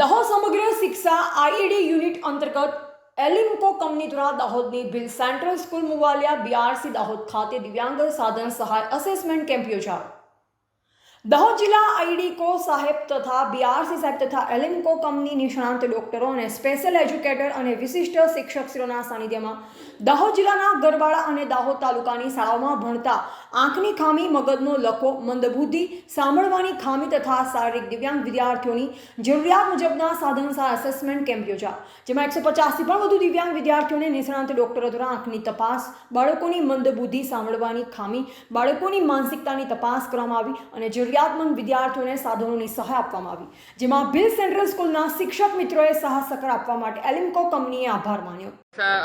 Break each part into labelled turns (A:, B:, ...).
A: દાહોદ સમગ્ર શિક્ષા IED unit અંતર્ગત એલિમ્કો કંપની દ્વારા દાહોદની bill central school Muvaliya BRC Dahod ખાતે દિવ્યાંગ સાધન સહાય અસેસમેન્ટ કેમ્પ યોજાયો. દાહોદ જિલ્લા આઈડીકો સાહેબ તથા બીઆરસી સાહેબ તથા એલિમકો કંપની નિષ્ણાંત ડોક્ટરો અને સ્પેશિયલ એજ્યુકેટર અને વિશિષ્ટ શિક્ષકશ્રીઓના સાનિધ્યમાં દાહોદ જિલ્લાના ગરવાડા અને દાહોદ તાલુકાની શાળાઓમાં ભણતા આંખની ખામી, મગજનો લખો, મંદબુદ્ધિ, સાંભળવાની ખામી તથા શારીરિક દિવ્યાંગ વિદ્યાર્થીઓની જરૂરિયાત મુજબના સાધન સહાય અસેસમેન્ટ કેમ્પ યોજા જેમાં એકસો પચાસથી પણ વધુ દિવ્યાંગ વિદ્યાર્થીઓને નિષ્ણાંત ડોક્ટરો દ્વારા આંખની તપાસ, બાળકોની મંદબુદ્ધિ, સાંભળવાની ખામી, બાળકોની માનસિકતાની તપાસ કરવામાં આવી અને જરૂરિયાતમંદ વિદ્યાર્થીઓને સાધનોની સહાય આપવામાં આવી, જેમાં બિલ સેન્ટ્રલ સ્કૂલના શિક્ષક મિત્રોએ સહાય સકળ આપવા માટે એલિમ્કો કંપનીએ આભાર માન્યો.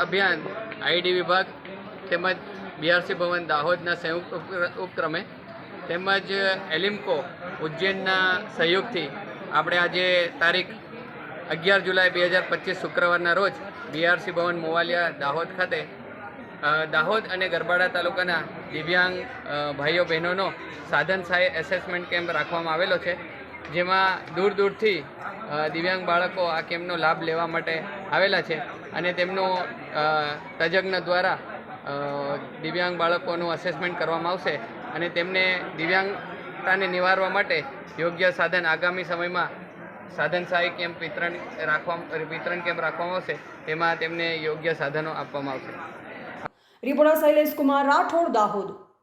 B: અભિયાન, આઈડી વિભાગ તેમજ બીઆરસી ભવન દાહોદના સંયુક્ત ઉપ- ઉપક્રમે તેમજ એલિમ્કો ઉજ્જૈનના સહયોગથી આપણે આજે તારીખ અગિયાર જુલાઈ બે હજાર પચીસ શુક્રવારના રોજ બીઆરસી ભવન મોવાલિયા દાહોદ ખાતે દાહોદ અને ગરબાડા તાલુકાના દિવ્યાંગ ભાઈઓ બહેનોનો સાધન સહાય એસેસમેન્ટ કેમ્પ રાખવામાં આવેલો છે, જેમાં દૂર દૂરથી દિવ્યાંગ બાળકો આ કેમ્પનો લાભ લેવા માટે આવેલા છે અને તેમનો તજજ્ઞ દ્વારા દિવ્યાંગ બાળકોનું અસેસમેન્ટ કરવામાં આવશે અને તેમને દિવ્યાંગતાને નિવારવા માટે યોગ્ય સાધન આગામી સમયમાં સાધન સહાય કેમ્પ વિતરણ રાખવા, વિતરણ કેમ્પ રાખવામાં આવશે, તેમાં તેમને યોગ્ય સાધનો આપવામાં આવશે.
A: રિપોર્ટર શૈલેષ કુમાર રાઠોડ દાહોદ.